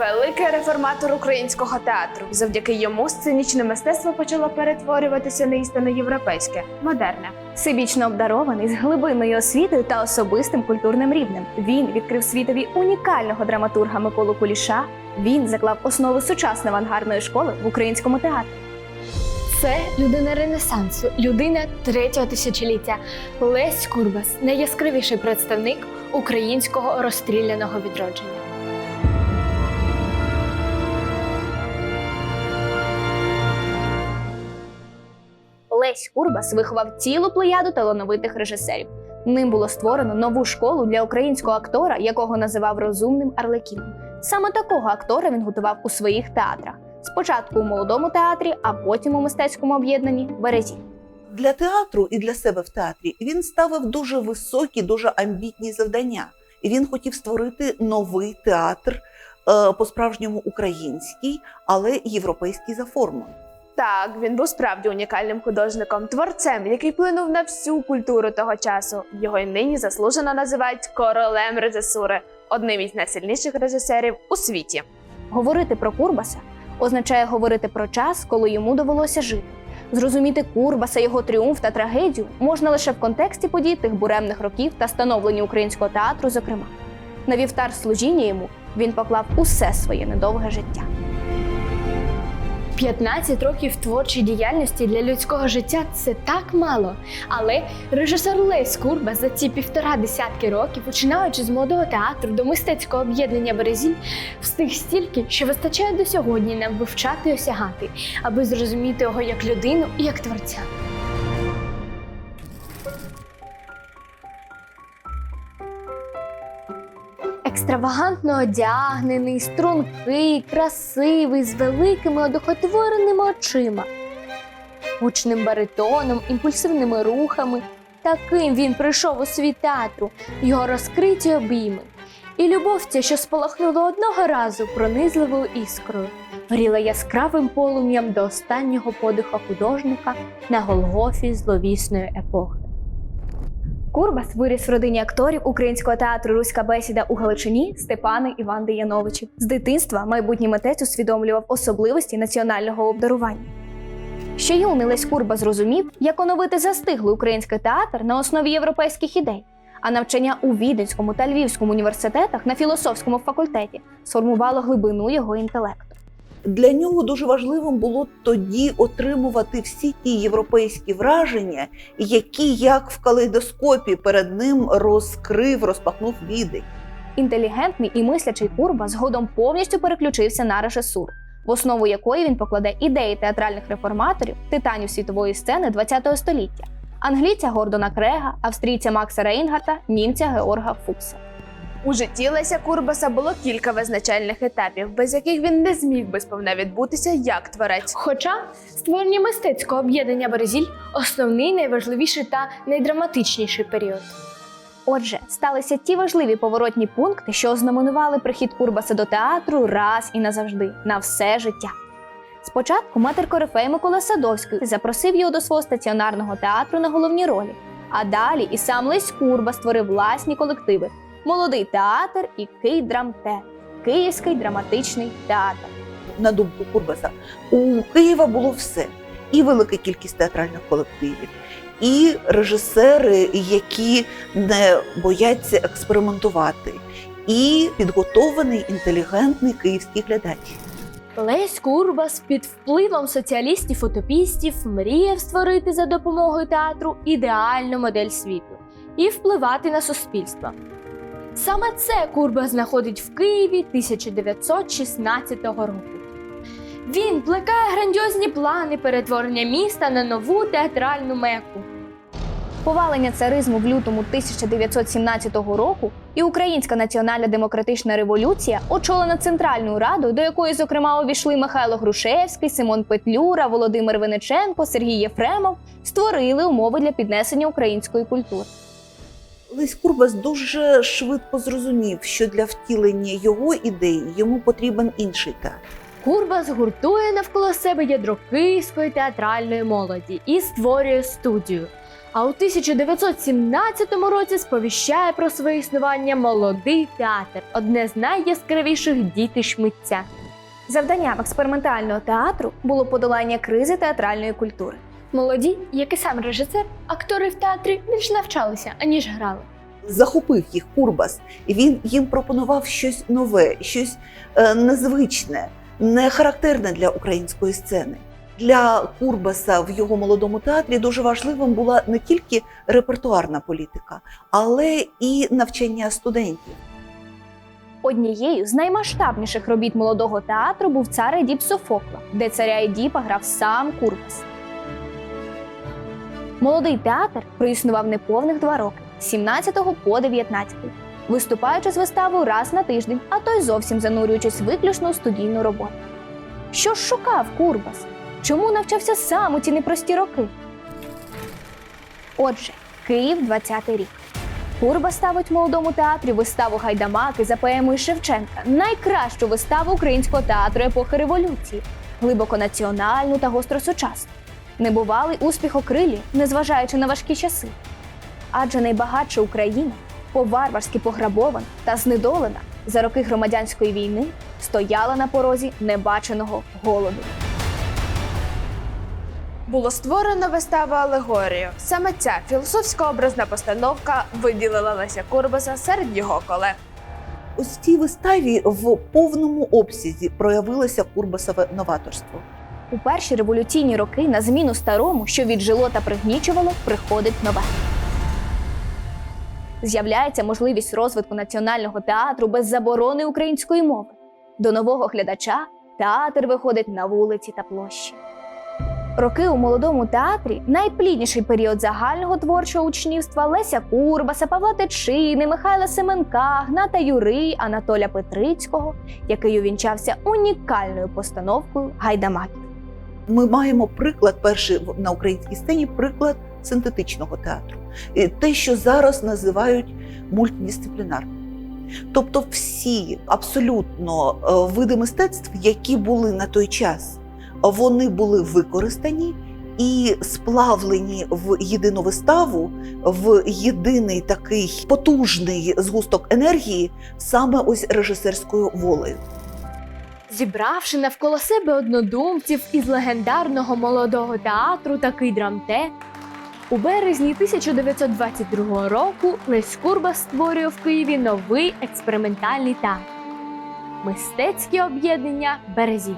Великий реформатор українського театру. Завдяки йому сценічне мистецтво почало перетворюватися на істинно європейське, модерне. Всебічно обдарований з глибинною освітою та особистим культурним рівнем. Він відкрив світові унікального драматурга Миколу Куліша. Він заклав основи сучасної авангардної школи в українському театрі. Це людина Ренесансу, людина третього тисячоліття. Лесь Курбас найяскравіший представник українського розстріляного відродження. Лесь Курбас виховав цілу плеяду талановитих режисерів. Ним було створено нову школу для українського актора, якого називав розумним Арлекіном. Саме такого актора він готував у своїх театрах. Спочатку у молодому театрі, а потім у мистецькому об'єднанні Березі. Для театру і для себе в театрі він ставив дуже високі, дуже амбітні завдання. І він хотів створити новий театр, е, по-справжньому український, але європейський за формою. Так, він був справді унікальним художником, творцем, який вплинув на всю культуру того часу. Його й нині заслужено називають королем режисури, одним із найсильніших режисерів у світі. Говорити про Курбаса означає говорити про час, коли йому довелося жити. Зрозуміти Курбаса, його тріумф та трагедію можна лише в контексті подій тих буремних років та становлення українського театру, зокрема. На вівтар служіння йому він поклав усе своє недовге життя. 15 років творчої діяльності для людського життя це так мало. Але режисер Лесь Курба за ці півтора десятки років, починаючи з молодого театру до мистецького об'єднання Березіль, встиг стільки, що вистачає до сьогодні нам вивчати і осягати, аби зрозуміти його як людину і як творця. Екстравагантно одягнений, стрункий, красивий, з великими одухотвореними очима, гучним баритоном, імпульсивними рухами. Таким він прийшов у світ театру, його розкриті обійми. І любов ця, що спалахнула одного разу пронизливою іскрою, горіла яскравим полум'ям до останнього подиха художника на Голгофі зловісної епохи. Курбас виріс в родині акторів українського театру Руська бесіда у Галичині Степани Іван Яновичів. З дитинства майбутній митець усвідомлював особливості національного обдарування. Ще юний Лесь Курба зрозумів, як оновити застиглий український театр на основі європейських ідей, а навчання у Віденському та Львівському університетах на філософському факультеті сформувало глибину його інтелекту. Для нього дуже важливим було тоді отримувати всі ті європейські враження, які як в калейдоскопі перед ним розкрив, розпахнув відень. Інтелігентний і мислячий Курба згодом повністю переключився на режисуру, в основу якої він покладе ідеї театральних реформаторів, титанів світової сцени ХХ століття, англійця Гордона Крега, австрійця Макса Рейнгарта, німця Георга Фукса. У житті Леся Курбаса було кілька визначальних етапів, без яких він не зміг би сповна відбутися як творець. Хоча створення мистецького об'єднання Березіль основний, найважливіший та найдраматичніший період. Отже, сталися ті важливі поворотні пункти, що ознаменували прихід Курбаса до театру раз і назавжди, на все життя. Спочатку матер Корифей Микола Садовський запросив його до свого стаціонарного театру на головні ролі. А далі і сам Лесь Курба створив власні колективи: Молодий театр і Київдрамте, Київський драматичний театр. На думку Курбаса, у Києва було все: і велика кількість театральних колективів, і режисери, які не бояться експериментувати, і підготований інтелігентний київський глядач. Лесь Курбас під впливом соціалістів-утопістів мріяв створити за допомогою театру ідеальну модель світу і впливати на суспільство. Саме це Курбас знаходить в Києві 1916 року. Він плекає грандіозні плани перетворення міста на нову театральну меку. Повалення царизму в лютому 1917 року і Українська національна демократична революція, очолена Центральною радою, до якої, зокрема, увійшли Михайло Грушевський, Симон Петлюра, Володимир Виниченко, Сергій Єфремов, створили умови для піднесення української культури. Лесь Курбас дуже швидко зрозумів, що для втілення його ідей йому потрібен інший театр. Курбас гуртує навколо себе ядро київської театральної молоді і створює студію. А у 1917 році сповіщає про своє існування молодий театр, одне з найяскравіших дітищ митця. Завданням експериментального театру було подолання кризи театральної культури. Молоді, як і сам режисер, актори в театрі більш навчалися, аніж грали. захопив їх Курбас, і він їм пропонував щось нове, щось е, незвичне, не характерне для української сцени. Для Курбаса в його молодому театрі дуже важливим була не тільки репертуарна політика, але і навчання студентів. Однією з наймасштабніших робіт молодого театру був цар Едіп Софокла, де царя Едіпа грав сам Курбас. Молодий театр проіснував неповних два роки з 17 по 19, виступаючи з виставою раз на тиждень, а то й зовсім занурюючись виключно у студійну роботу. Що ж шукав Курбас? Чому навчався сам у ці непрості роки? Отже, Київ 20-й рік. Курба ставить молодому театрі виставу Гайдамаки за поемою Шевченка, найкращу виставу українського театру епохи революції, глибоко національну та гостро сучасну. Небувалий успіх окрилі, незважаючи на важкі часи. Адже найбагатша Україна, по-варварськи пограбована та знедолена за роки громадянської війни, стояла на порозі небаченого голоду. Було створено виставу алегорію. Саме ця філософська образна постановка виділила Леся Курбаса серед його колег. В цій виставі в повному обсязі проявилося Курбасове новаторство. У перші революційні роки на зміну старому, що віджило та пригнічувало, приходить нове. З'являється можливість розвитку національного театру без заборони української мови. До нового глядача театр виходить на вулиці та площі. Роки у молодому театрі найплідніший період загального творчого учнівства Леся Курбаса, Павла Тичини, Михайла Семенка, Гната Юри, Анатоля Петрицького, який увінчався унікальною постановкою Гайдамаків. Ми маємо приклад перший на українській сцені приклад синтетичного театру, те, що зараз називають мультидисциплінарним. Тобто, всі абсолютно е, види мистецтв, які були на той час, вони були використані і сплавлені в єдину виставу, в єдиний такий потужний згусток енергії, саме ось режисерською волею. Зібравши навколо себе однодумців із легендарного молодого театру такий драмте, у березні 1922 року Лесь Курба створює в Києві новий експериментальний театр мистецьке об'єднання Березі.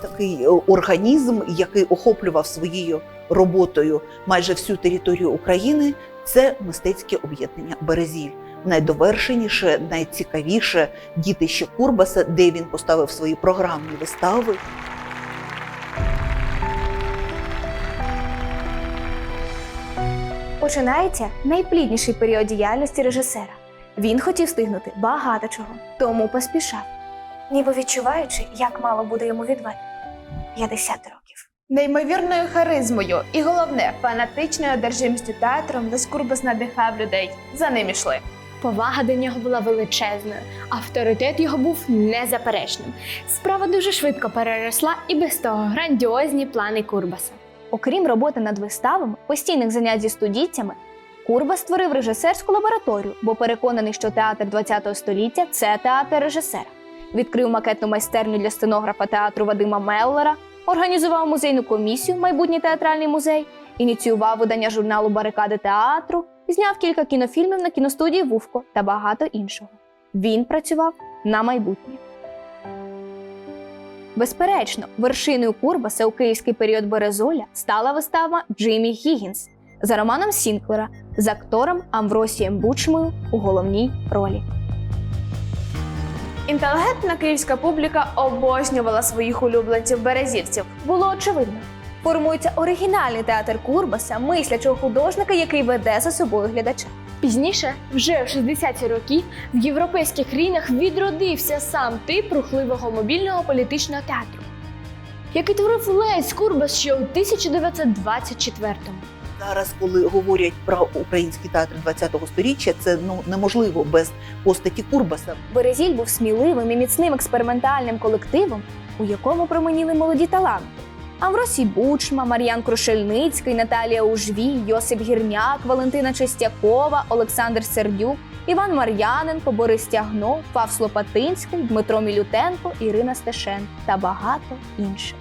такий е, організм, який охоплював своєю роботою майже всю територію України, це мистецьке об'єднання Березіль. Найдовершеніше, найцікавіше дітище Курбаса, де він поставив свої програмні вистави. Починається найплідніший період діяльності режисера. Він хотів встигнути багато чого, тому поспішав, ніби відчуваючи, як мало буде йому відведено 50 років. Неймовірною харизмою і головне фанатичною одержимістю театром Лесь Курбас надихав людей. За ним ішли. Повага до нього була величезною, авторитет його був незаперечним. Справа дуже швидко переросла і без того грандіозні плани Курбаса. Окрім роботи над виставами, постійних занять зі студійцями, Курба створив режисерську лабораторію, бо переконаний, що театр ХХ століття це театр режисера. Відкрив макетну майстерню для сценографа театру Вадима Меллера, організував музейну комісію Майбутній театральний музей, ініціював видання журналу Барикади театру, зняв кілька кінофільмів на кіностудії Вувко та багато іншого. Він працював на майбутнє. Безперечно, вершиною Курбаса у київський період Березоля стала вистава Джиммі Гіггінс за романом Сінклера з актором Амвросієм Бучмою у головній ролі. Інтелігентна київська публіка обожнювала своїх улюбленців березівців. Було очевидно. Формується оригінальний театр Курбаса, мислячого художника, який веде за собою глядача. Пізніше, вже в 60-ті роки, в європейських країнах відродився сам тип рухливого мобільного політичного театру, який творив Лесь Курбас ще у 1924-му. Зараз, коли говорять про український театр ХХ століття, це ну неможливо без постаті Курбаса. Березіль був сміливим і міцним експериментальним колективом, у якому променіли молоді таланти. Амвросій Бучма, Мар'ян Крушельницький, Наталія Ужвій, Йосип Гірняк, Валентина Чистякова, Олександр Сердюк, Іван Мар'яненко, Борис Тягно, Фавс Лопатинський, Дмитро Мілютенко, Ірина Стешен та багато інших.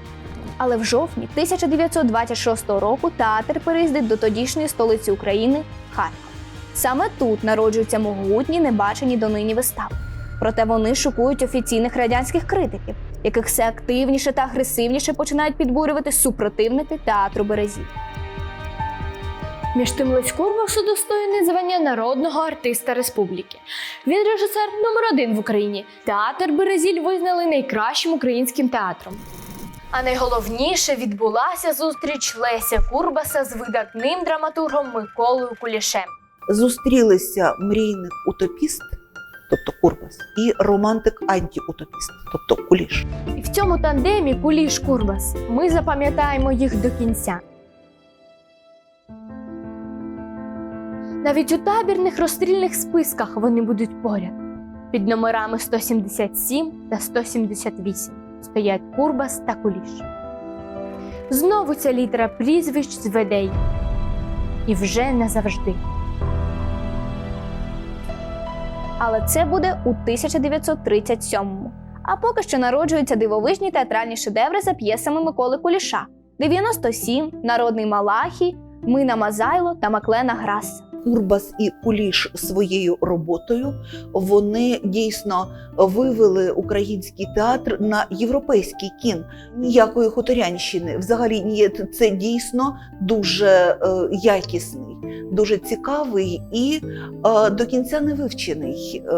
Але в жовтні 1926 року театр переїздить до тодішньої столиці України Харків. Саме тут народжуються могутні, небачені донині вистави. Проте вони шокують офіційних радянських критиків, яких все активніше та агресивніше починають підбурювати супротивники театру Березі. Між тим Лесь Курбас удостоєний звання народного артиста республіки. Він режисер номер один в Україні. Театр Березіль визнали найкращим українським театром. А найголовніше відбулася зустріч Леся Курбаса з видатним драматургом Миколою Кулішем. Зустрілися мрійник утопіст, тобто Курбас, і романтик антиутопіст, тобто Куліш. І в цьому тандемі Куліш Курбас. Ми запам'ятаємо їх до кінця. Навіть у табірних розстрільних списках вони будуть поряд. Під номерами 177 та 178 стоять Курбас та Куліш. Знову ця літера прізвищ зведе. І вже назавжди. Але це буде у 1937-му. А поки що народжуються дивовижні театральні шедеври за п'єсами Миколи Куліша: 97, Народний Малахій, Мина Мазайло та Маклена Граса. Курбас і Куліш своєю роботою вони дійсно вивели український театр на європейський кін. Ніякої хуторянщини. Взагалі ні, це дійсно дуже е, якісний, дуже цікавий і е, до кінця не вивчений е,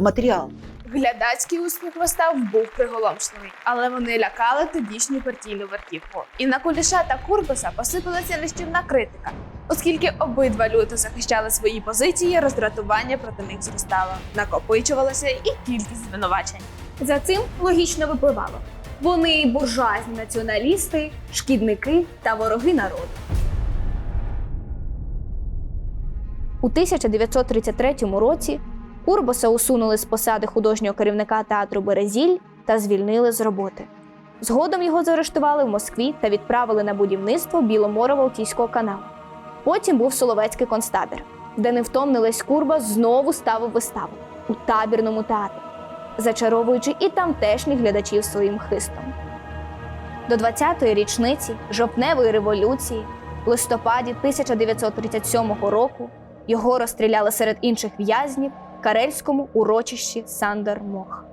матеріал. Глядацький успіх вистав був приголомшливий, але вони лякали тодішню партійну верхівку. І на Куліша та Курбаса посипалася нищівна критика. Оскільки обидва люто захищали свої позиції, роздратування проти них зростало, накопичувалася і кількість звинувачень. За цим логічно випливало. Вони буржуазні націоналісти, шкідники та вороги народу. У 1933 році Курбаса усунули з посади художнього керівника театру Березіль та звільнили з роботи. Згодом його заарештували в Москві та відправили на будівництво Біломоро-Балтійського каналу. Потім був Соловецький концтабір, де невтомний Лесь Курбас знову ставив виставу у табірному театрі зачаровуючи і тамтешніх глядачів своїм хистом. До 20-ї річниці жовтневої революції в листопаді 1937 року його розстріляли серед інших в'язнів карельському урочищі Сандер Мох.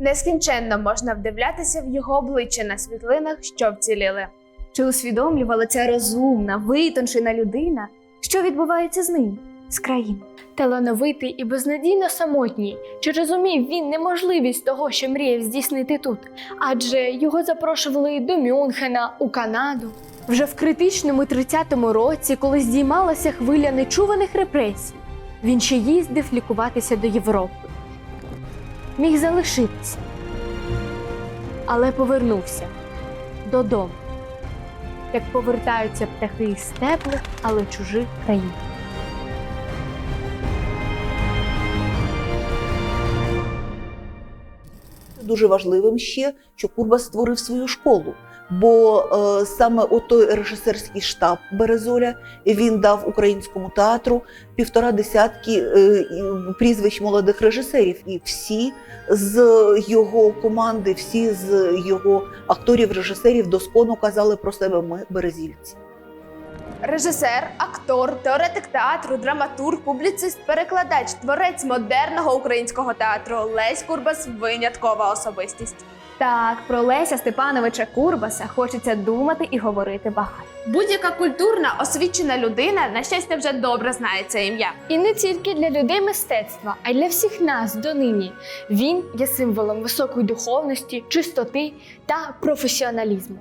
Нескінченно можна вдивлятися в його обличчя на світлинах, що вціліли. Чи усвідомлювала ця розумна, витончена людина, що відбувається з ним, з країною? Талановитий і безнадійно самотній. Чи розумів він неможливість того, що мріяв здійснити тут? Адже його запрошували до Мюнхена, у Канаду. Вже в критичному 30-му році, коли здіймалася хвиля нечуваних репресій, він ще їздив лікуватися до Європи. Міг залишитися, але повернувся додому, як повертаються птахи із теплих, але чужих країн. Дуже важливим ще, що Курбас створив свою школу. Бо е, саме отой режисерський штаб Березоля він дав українському театру півтора десятки е, прізвищ молодих режисерів, і всі з його команди, всі з його акторів, режисерів доскону казали про себе ми березільці. Режисер, актор, теоретик театру, драматург, публіцист, перекладач, творець модерного українського театру Лесь Курбас виняткова особистість. Так, про Леся Степановича Курбаса хочеться думати і говорити багато. Будь-яка культурна, освічена людина, на щастя, вже добре знає це ім'я. І не тільки для людей мистецтва, а й для всіх нас донині. Він є символом високої духовності, чистоти та професіоналізму.